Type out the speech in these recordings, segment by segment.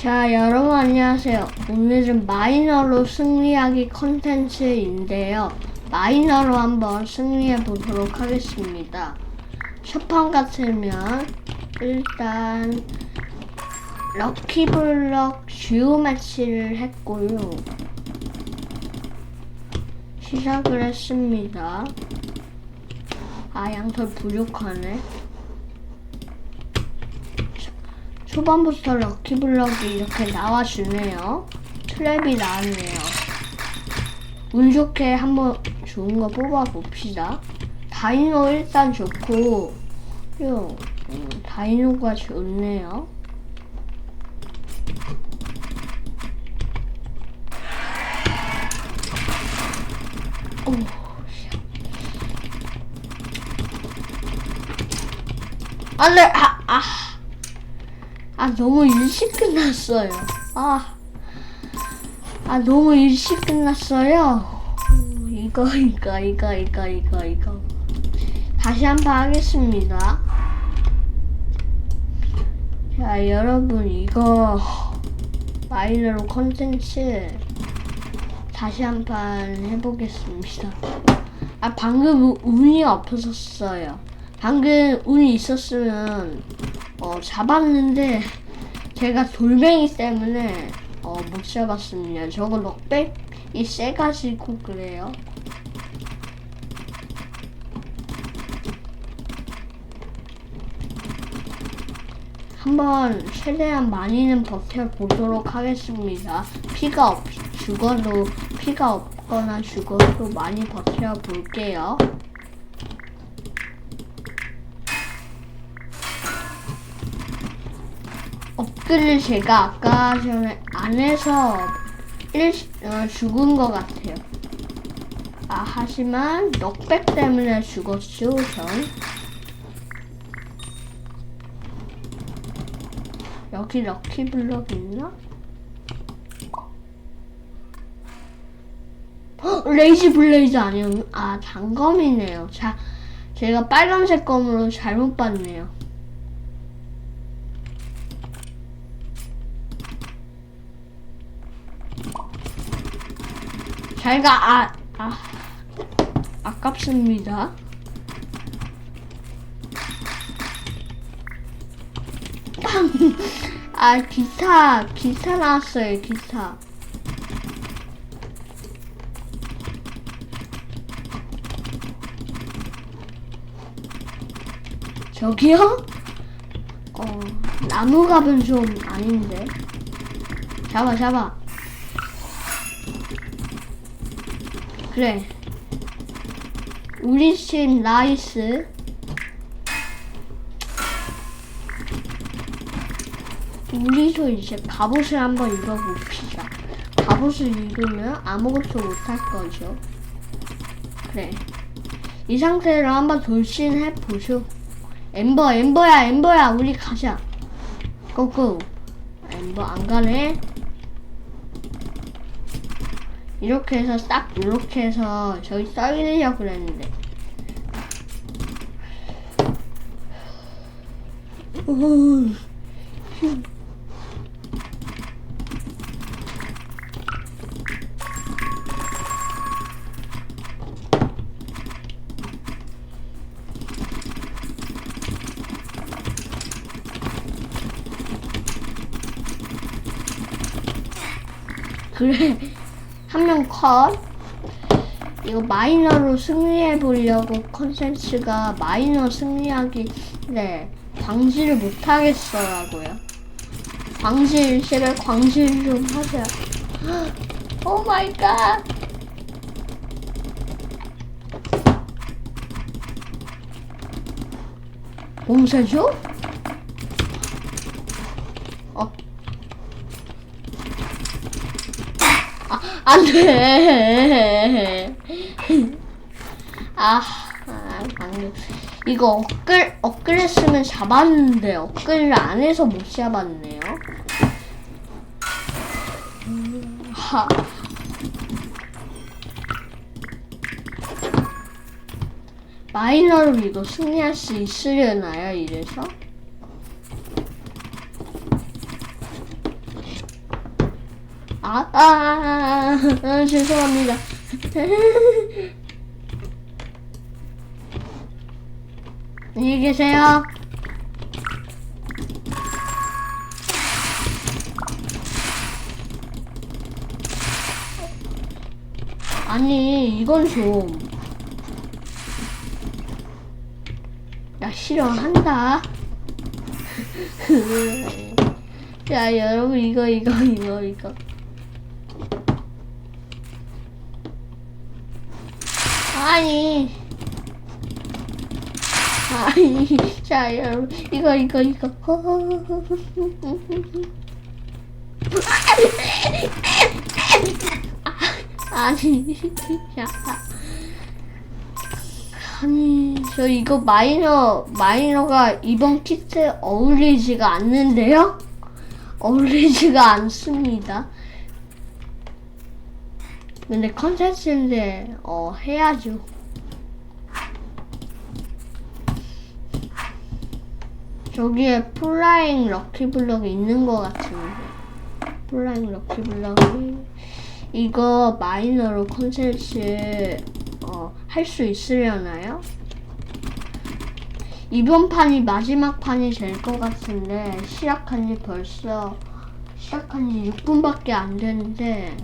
자, 여러분 안녕하세요. 오늘은 마이너로 승리하기 컨텐츠인데요. 마이너로 한번 승리해 보도록 하겠습니다. 첫판 같으면 일단 럭키블럭 듀오 매치를 했고요. 시작을 했습니다. 아, 양털 부족하네. 초반부터 럭키블럭이 이렇게 나와주네요. 트랩이 나왔네요. 운 좋게 한번 좋은 거 뽑아봅시다. 다이노 일단 좋고, 요, 음, 다이노가 좋네요. 오, 씨. 안 돼! 아, 아. 아 너무 일찍 끝났어요. 아, 아 너무 일찍 끝났어요. 음, 이거 이거 이거 이거 이거 이거 다시 한 번 하겠습니다. 자 여러분 이거 마이너로 컨텐츠 다시 한 판 해보겠습니다. 아 방금 우- 운이 없었어요. 방금 운이 있었으면 어, 잡았는데 제가 돌멩이 때문에 어, 못 잡았습니다. 저거 넉백이 세가지고 그래요. 한번 최대한 많이는 버텨보도록 하겠습니다. 피가 없, 죽어도, 피가 없거나 죽어도 많이 버텨볼게요. 업글을 제가 아까 전에 안에서 일, 어, 죽은 것 같아요. 아, 하지만 넉백 때문에 죽었죠, 전. 여기 럭키블럭 있나? 헉, 레이지 블레이즈 아니요. 아, 단검이네요. 자, 제가 빨간색 검으로 잘못 봤네요. 잘가 아, 아 아깝습니다. 아 기타 기타 나왔어요 기타. 저기요? 어 나무갑은 좀 아닌데. 잡아 잡아. 그래. 우리 팀 나이스. 우리도 이제 갑옷을 한번 입어봅시다. 갑옷을 입으면 아무것도 못할 거죠. 그래. 이 상태로 한번 돌진해 보죠. 엠버, 엠버야, 엠버야, 우리 가자. 고고. 엠버 안 가네. 이렇게 해서 딱 이렇게 해서 저기 썰리려고 그랬는데. 그래 컷. 이거 마이너로 승리해 보려고 컨텐츠가 마이너 승리하기 네 광질을 못 하겠어라고요. 광질 제발 광질 좀 하자. 오 마이 갓. 봉쇄죠? 어. 안 돼. 아, 아, 방금. 이거 업글, 업글 했으면 잡았는데, 업글을 안 해서 못 잡았네요. 하. 마이너로 이거 승리할 수 있으려나요, 이래서? 아, 아, 아, 아, 죄송합니다. 안녕히 계세요. 아니, 이건 좀. 나 싫어한다. 야, 여러분, 이거, 이거, 이거, 이거. 아니. 아니, 자, 여러분, 이거, 이거, 이거. 아니, 야. 아니, 저 이거 마이너, 마이너가 이번 키트에 어울리지가 않는데요? 어울리지가 않습니다. 근데 컨텐츠인데, 어, 해야죠. 저기에 플라잉 럭키블럭이 있는 것 같은데. 플라잉 럭키블럭이. 이거 마이너로 컨텐츠, 어, 할 수 있으려나요? 이번 판이 마지막 판이 될 것 같은데, 시작한 지 벌써, 시작한 지 6분밖에 안 됐는데,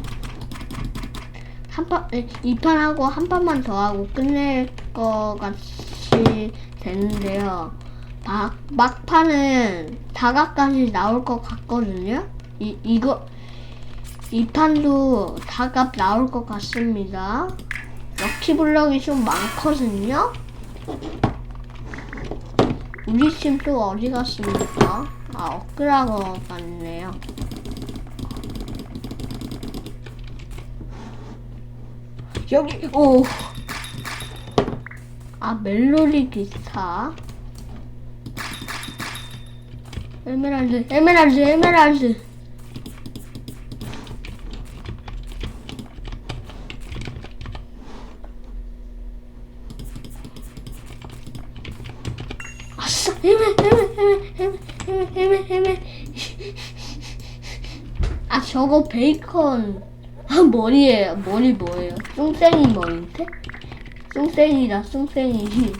한 판, 이 판하고 한 판만 더 하고 끝낼 것 같이 되는데요. 막, 막판은 다각까지 나올 것 같거든요? 이, 이거, 이 판도 다각 나올 것 같습니다. 럭키블럭이 좀 많거든요? 우리 팀 또 어디 갔습니까? 아, 엇그라고 갔네요. 여기, 오. 아, 멜로디 기타. 에메랄드, 에메랄드, 에메랄드. 아싸, 에메, 에메, 에메, 에메, 에메, 에메. 아, 저거 베이컨. 아, 머리예요. 머리 뭐예요? 쏨생이 머리인데? 쏨생이다, 쏨생이.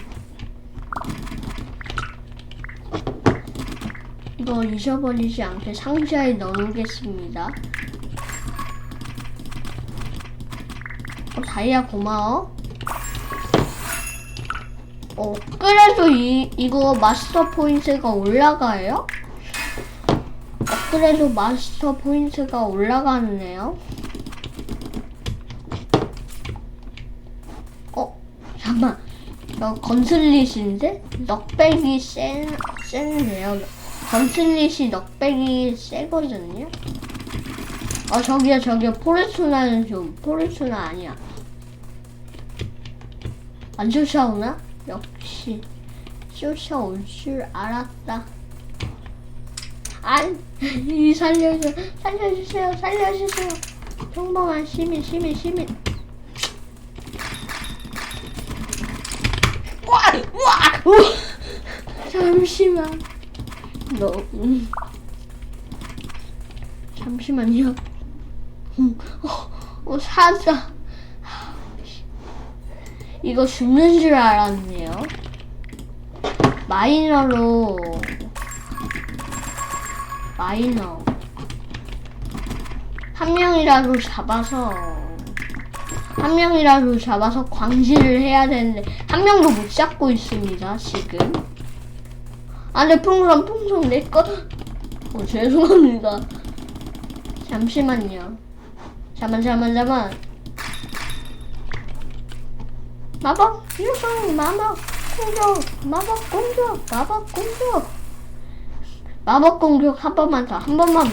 이거 잊어버리지 않게 상자에 넣어놓겠습니다. 어, 다이아 고마워. 어, 그래도 이, 이거 마스터 포인트가 올라가요? 어, 그래도 마스터 포인트가 올라가네요. 어, 잠깐만. 너 건슬릿인데? 넉백이 센, 센데요. 건슬릿이 넉백이 세거든요? 어, 저기요, 저기요. 포레투나는 좀, 포레투나 아니야. 안 쫓아오나? 역시, 쫓아올 줄 알았다. 안, 이 살려줘, 살려주세요, 살려주세요. 평범한 시민, 시민, 시민. 와, 와, 우와. 잠시만. 너, 음. 잠시만요. 음, 어, 어, 사자. 이거 죽는 줄 알았네요. 마이너로 마이너 한 명이라도 잡아서 한 명이라도 잡아서 광질을 해야 되는데 한 명도 못 잡고 있습니다 지금. 안돼 풍선 풍선 내 거. 어 죄송합니다. 잠시만요. 잠만 잠만 잠만. 마법 유성 마법 공격 마법 공격 마법 공격 마법 공격 한 번만 더 한 번만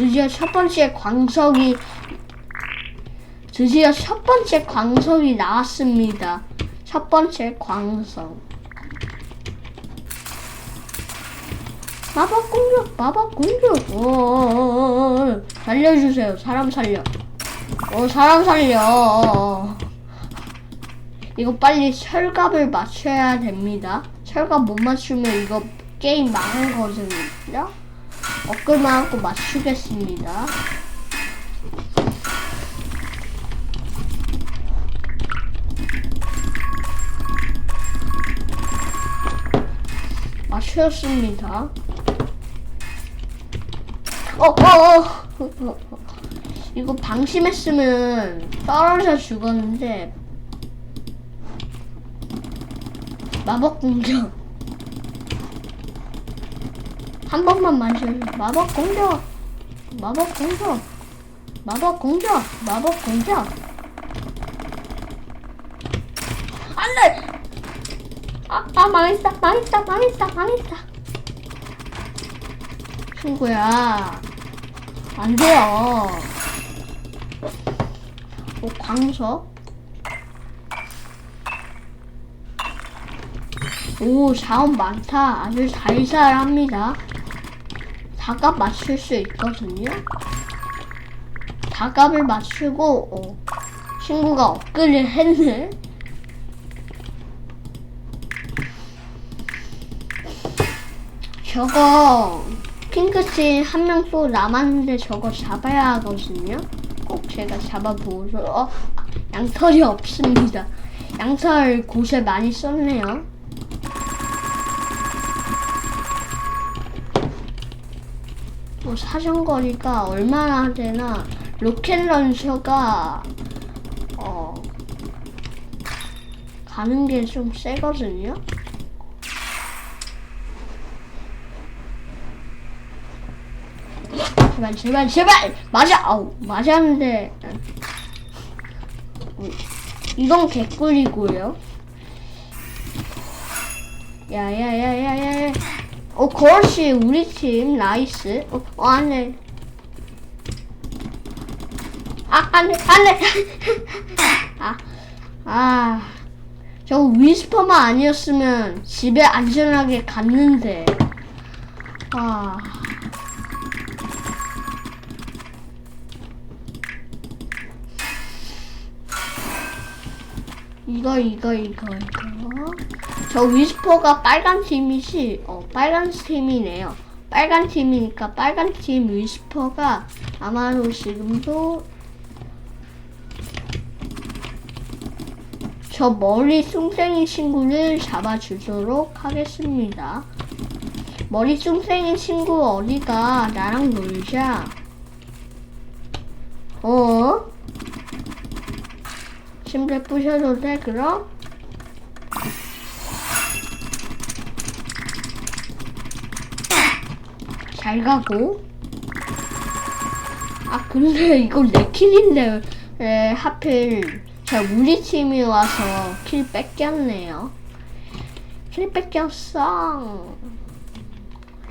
드디어 첫 번째 광석이 드디어 첫 번째 광석이 나왔습니다. 첫 번째 광석. 마법 공격, 마법 공격. 어, 살려주세요. 사람 살려. 어, 사람 살려. 이거 빨리 철갑을 맞춰야 됩니다. 철갑 못 맞추면 이거 게임 망한 거거든요. 업글만 하고 맞추겠습니다. 맞추었습니다. 어, 어, 어. 이거 방심했으면 떨어져 죽었는데 마법 공격 한 번만 마셔 마법 공격. 마법 공격. 마법 공격. 마법 공격. 안돼. 아, 아 망했다. 망했다. 망했다. 망했다. 친구야. 안 돼요. 오 광석? 오 자원 많다. 아주 살살합니다 다갑 맞출 수 있거든요. 다갑을 맞추고 어, 친구가 업글을 했네. 저거 핑크팀 한 명 또 남았는데 저거 잡아야 하거든요. 꼭 제가 잡아보고서 어 양털이 없습니다. 양털 곳에 많이 썼네요 뭐 사정거리가 얼마나 되나 로켓 런처가 어 가는 게 좀 세거든요. 제발 제발 제발 맞아 아우 맞았는데 음, 이건 개꿀이고요. 야야야야야 어, 그렇지. 우리 팀 나이스. 어, 어 안돼. 아, 안돼, 안돼. 아, 아. 저 위스퍼만 아니었으면 집에 안전하게 갔는데. 아. 이거, 이거, 이거, 이거. 저 위스퍼가 빨간 팀이시, 어, 빨간 팀이네요. 빨간 팀이니까 빨간 팀 위스퍼가 아마도 지금도 저 머리 숭생이 친구를 잡아주도록 하겠습니다. 머리 숭생이 친구 어디가 나랑 놀자. 어? 침대 부셔도 돼 그럼? 잘 가고. 아 근데 이거 내 킬인데 에, 하필 자 우리 팀이 와서 킬 뺏겼네요. 킬 뺏겼어.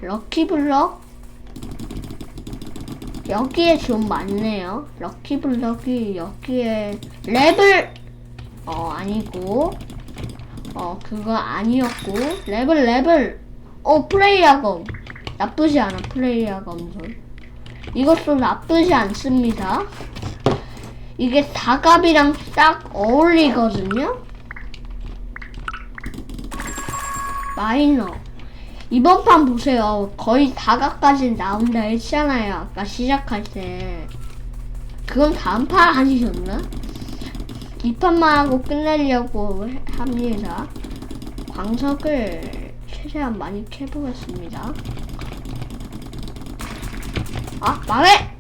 럭키블럭 여기에 좀 많네요. 럭키블럭이 여기에 레벨 어 아니고 어 그거 아니었고 레벨 레벨 어 플레이어검 나쁘지 않아 플레이어 검술 이것도 나쁘지 않습니다. 이게 다갑이랑 딱 어울리거든요? 마이너. 이번 판 보세요. 거의 다갑까지 나온다 했잖아요. 아까 시작할 때. 그건 다음 판 아니셨나? 이 판만 하고 끝내려고 해- 합니다. 광석을 최대한 많이 캐보겠습니다 아 망해!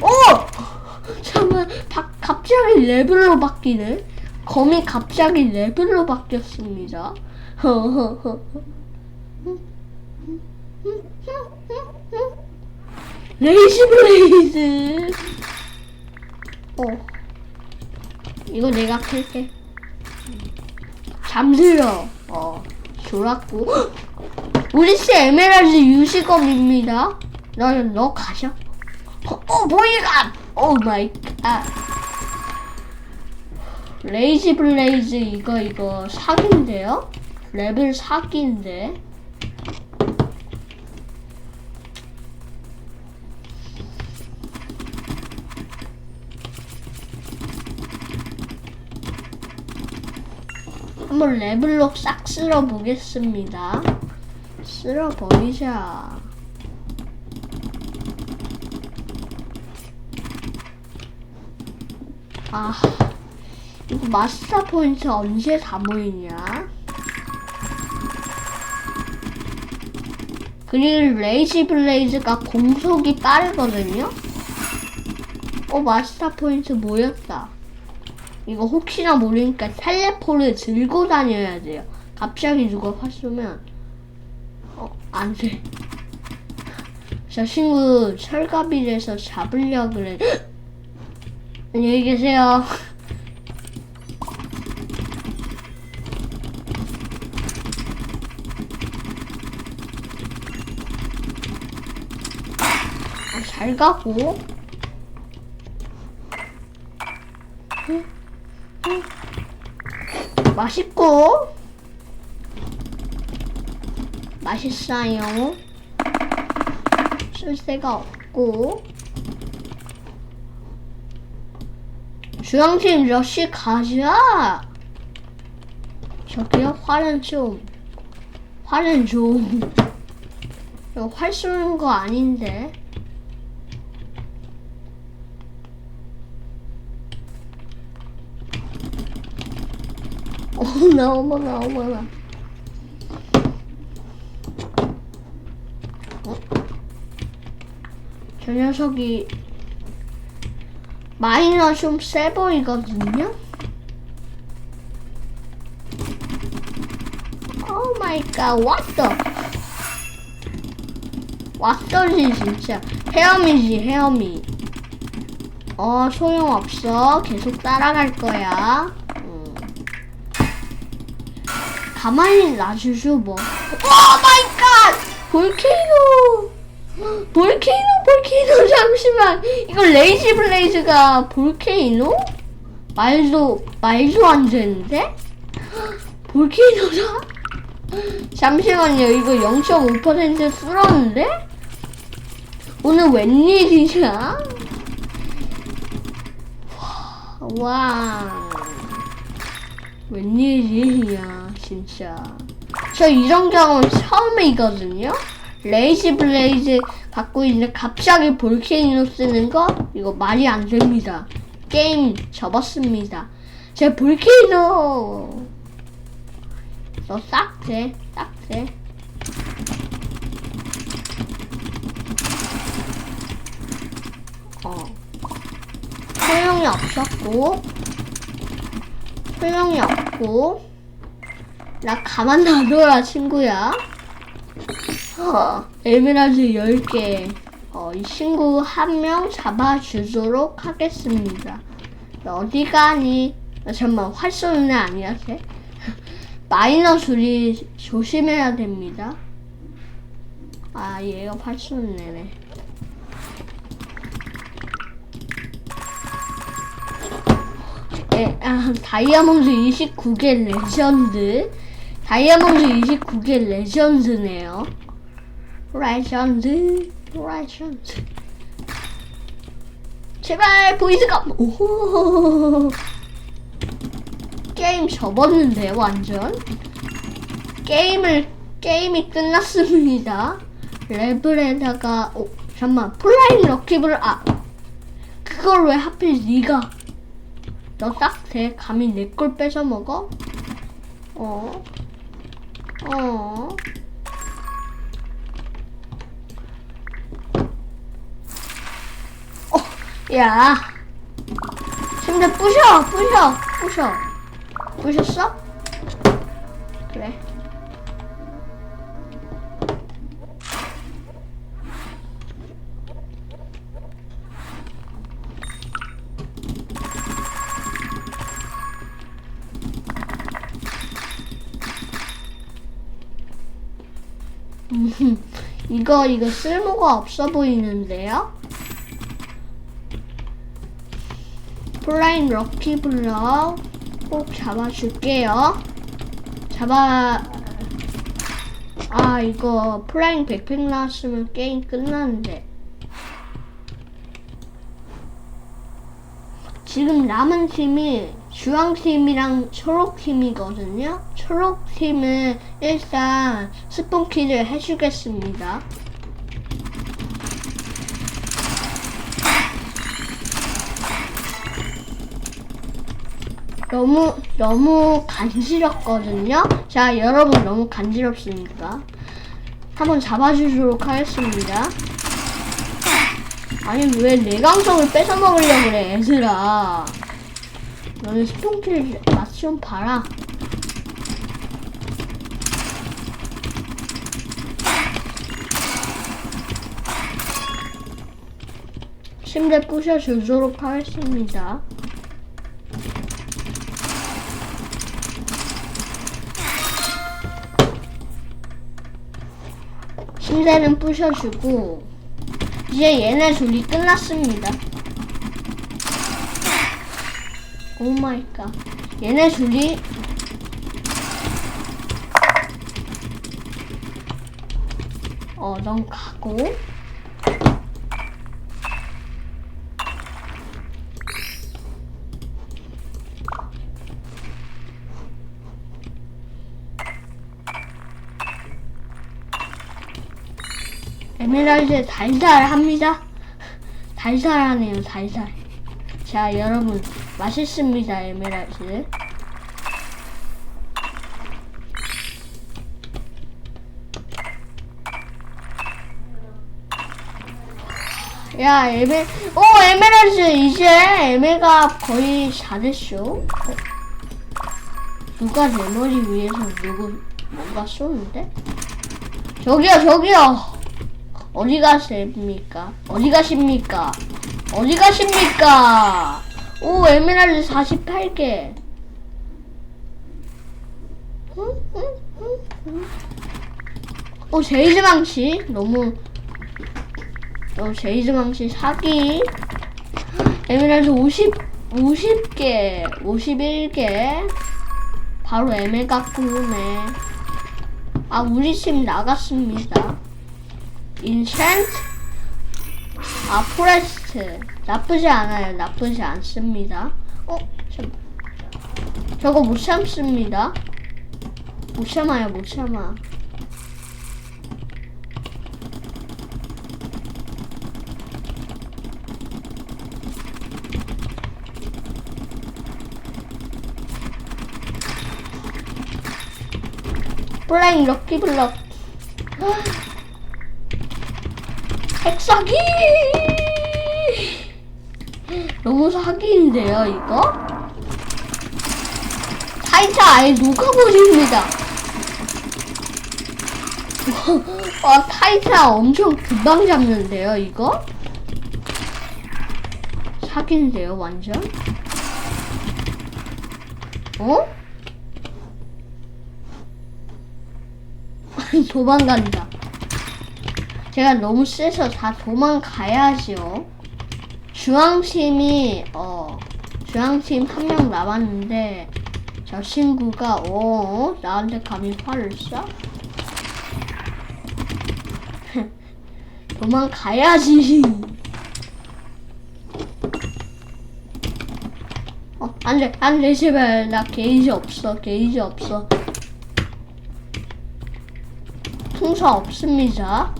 오! 잠깐 바, 갑자기 레벨로 바뀌네. 검이 갑자기 레벨로 바뀌었습니다. 레이지 블레이즈. 어. 이거 내가 캘게. 잠들어. 어. 졸았고. 우리씨 에메랄드 유시검입니다. 너, 너 가셔. 어, 어 보이감! 오 마이 갓. 레이지 블레이즈 이거 이거 사기인데요? 레벨 사기인데. 한번 레벨로 싹 쓸어 보겠습니다. 쓸어 버리자. 아, 이거 마스터 포인트 언제 다 모이냐? 그리고 레이지 블레이즈가 공속이 빠르거든요? 어, 마스터 포인트 모였다. 이거 혹시나 모르니까 텔레포를 들고 다녀야 돼요. 갑자기 누가 어, 안 돼. 저 친구 철갑이라서 잡으려 그래. 안녕히 계세요. 아, 잘 가고. 맛있고 맛있어요. 쓸 데가 없고 주영팀 러시 가자. 저기요 활은 좀 활은 좀활 쏘는 거 아닌데. 어머나 어머나 어머나 저 녀석이 마이너 좀세 보이거든요? 오 마이 갓 왔어 왔어지 진짜 헤어미지 헤어미 어 소용없어 계속 따라갈 거야 음. 가만히 놔주죠 뭐. 오 마이 갓! 볼케이노! 볼케이노 볼케이노 잠시만 이거 레이지 블레이즈가 볼케이노? 말도 말도 안 되는데? 볼케이노다? 잠시만요 이거 0.5% 쓸었는데? 오늘 웬일이냐? 와 웬일이야 진짜 저 이런 경험 처음이거든요 레이지 블레이즈 갖고 있는데 갑자기 볼케이노 쓰는 거? 이거 말이 안 됩니다. 게임 접었습니다. 제 볼케이노! 너 싹대 싹대 어. 소용이 없었고 소용이 없고 나 가만 놔둬라 친구야. 어, 에메랄드 10개 어, 이 친구 한 명 잡아주도록 하겠습니다 너 어디 가니? 아, 잠깐만 활 쏘는 애 아니야 쟤? 마이너스 우리 조심해야 됩니다 아 얘가 활 쏘는 애네 에, 아, 다이아몬드 29개 레전드. 다이아몬드 29개 레전드네요. 레전드, 레전드. 제발 보이스가 오 게임 접었는데 완전 게임을 게임이 끝났습니다. 레벨에다가 오 잠만 플라잉 럭키블 아 그걸 왜 하필 네가 너 딱대 감히 내 걸 뺏어 먹어? 어? 어? 어, 야. 침대 부셔, 부셔, 부셔. 부셨어? 그래. 음, 이거 이거 쓸모가 없어 보이는데요? 플라잉 럭키 블럭 꼭 잡아줄게요. 잡아 아 이거 플라잉 백팩 나왔으면 게임 끝나는데 지금 남은 팀이 주황팀이랑 초록팀이거든요. 초록팀은 일단 스폰키를 해주겠습니다. 너무 너무 간지럽거든요. 자, 여러분 너무 간지럽습니다. 한번 잡아주도록 하겠습니다. 아니 왜 내 강성을 뺏어 먹으려고 그래, 얘들아. 너는 스폰키를 맛 좀 봐라. 침대 부셔주도록 하겠습니다. 침대는 부셔주고 이제 얘네 둘이 끝났습니다. 오 마이 갓. 얘네 둘이 어, 넌 가고 에메랄드 달달합니다. 달달하네요, 달달. 자, 여러분, 맛있습니다, 에메랄드. 야, 에메, 오, 에메랄드, 이제 에메가 거의 다 됐쇼. 누가 내 머리 위에서 누구, 뭔가 쏘는데? 저기요, 저기요! 어디 가십니까? 어디 가십니까? 어디 가십니까? 오, 에메랄드 48개. 오, 제이즈 망치. 너무, 어, 제이즈 망치 사기. 에메랄드 50, 50개, 51개. 바로 에메가 구네. 아, 우리 팀 나갔습니다. 인챈트 아 포레스트. 나쁘지 않아요. 나쁘지 않습니다. 어? 잠 저거 못 참습니다. 못 참아요 못 참아. 플라잉 럭키블럭 핵사기! 너무 사기인데요, 이거? 타이타 아예 녹아버립니다. 와, 타이타 엄청 금방 잡는데요, 이거? 사기인데요, 완전? 어? 도망간다. 제가 너무 세서 다 도망가야죠. 주황팀이 어 주황팀 한 명 남았는데 저 친구가 어 나한테 감히 화를 쏴? 도망가야지. 어 안돼 안돼 제발 나 게이지 없어 게이지 없어. 풍사 없습니다.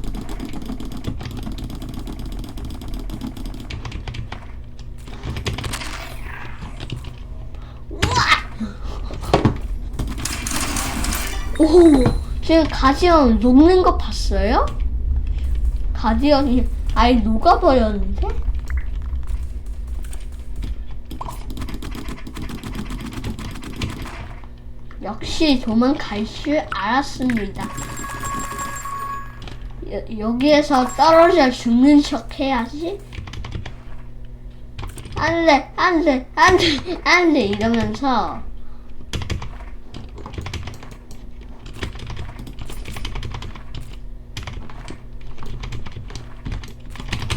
오, 지금 가디언 녹는 거 봤어요? 가디언이 아예 녹아버렸는데? 역시 도망갈 줄 알았습니다. 여, 여기에서 떨어져 죽는 척 해야지. 안 돼, 안 돼, 안 돼, 안 돼, 이러면서.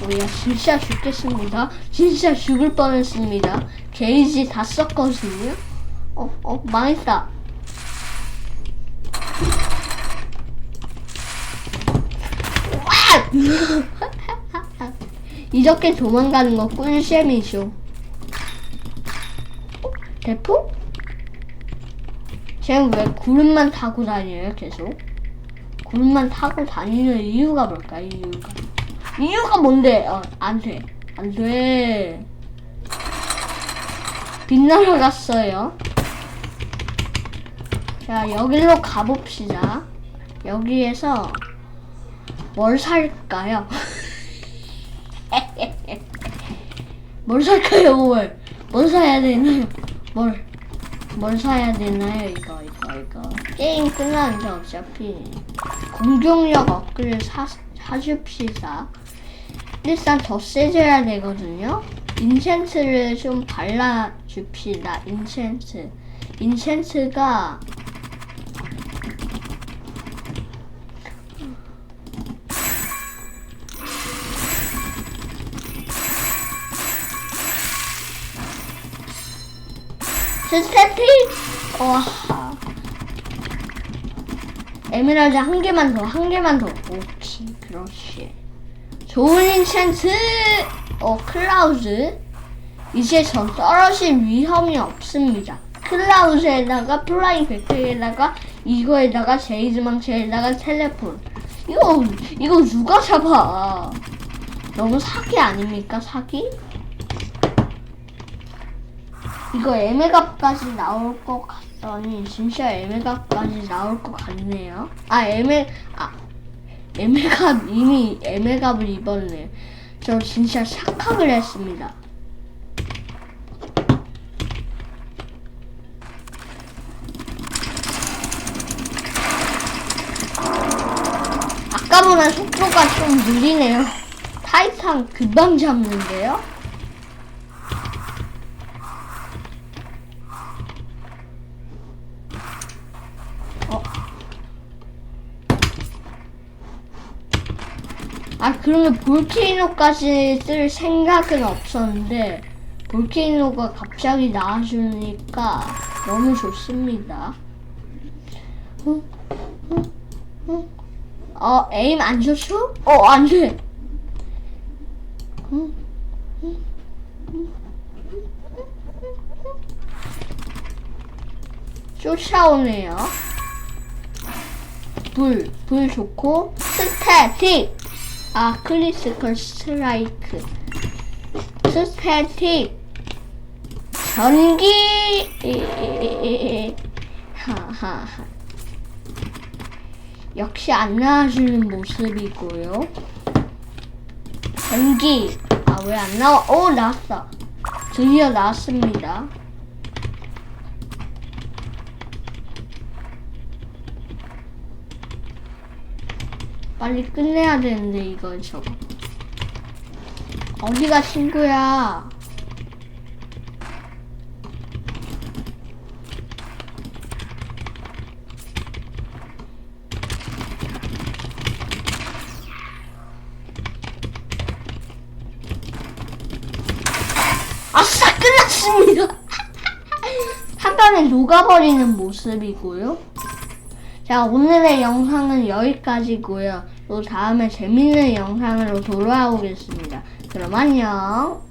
뭐야, 진짜 죽겠습니다. 진짜 죽을 뻔했습니다. 게이지 다 썼거든요. 어, 어, 망했다. 이렇게 도망가는 거 꿀잼이죠. 대포? 쟤는 왜 구름만 타고 다녀요, 계속? 구름만 타고 다니는 이유가 뭘까, 이유가? 이유가 뭔데? 어, 안 돼. 안 돼. 빛나러 갔어요. 자, 여기로 가봅시다. 여기에서 뭘 살까요? 뭘 살까요, 뭘? 뭘 사야 되나요? 뭘? 뭘 사야 되나요, 이거, 이거, 이거. 게임 끝나는데 어차피. 공격력 업그레이드 사, 사줍시다. 일단 더 세져야 되거든요. 인챈트를 좀 발라줍시다. 인챈트. 인챈트가 스태틱! 와. 에메랄드 한 개만 더, 한 개만 더. 오케이, 그렇지. 좋은 인챈트! 어, 클라우즈. 이제 전 떨어질 위험이 없습니다. 클라우즈에다가 플라잉 백팩에다가 이거에다가 제이즈망치에다가 텔레폰. 이거, 이거 누가 잡아? 너무 사기 아닙니까, 사기? 이거 에메갑까지 나올 것 같더니 진짜 에메갑까지 나올 것 같네요. 아 에메 아 에메갑 이미 에메갑을 입었네. 저 진짜 착각을 했습니다. 아까보다 속도가 좀 느리네요. 타이탄 금방 잡는데요? 아 그러면 볼케이노까지 쓸 생각은 없었는데 볼케이노가 갑자기 나와주니까 너무 좋습니다. 응? 응? 응? 어 에임 안 좋죠? 어 안돼. 쫓아오네요. 불, 불 좋고 스태틱. 아, 클리스컬 스트라이크. 스태틱. 전기. 하하하. 역시 안 나와주는 모습이고요. 전기. 아, 왜 안 나와? 오, 나왔어. 드디어 나왔습니다. 빨리 끝내야 되는데 이걸 저거 어디가 친구야? 아싸 끝났습니다. 한 방에 녹아버리는 모습이고요. 자, 오늘의 영상은 여기까지고요. 또 다음에 재밌는 영상으로 돌아오겠습니다. 그럼 안녕.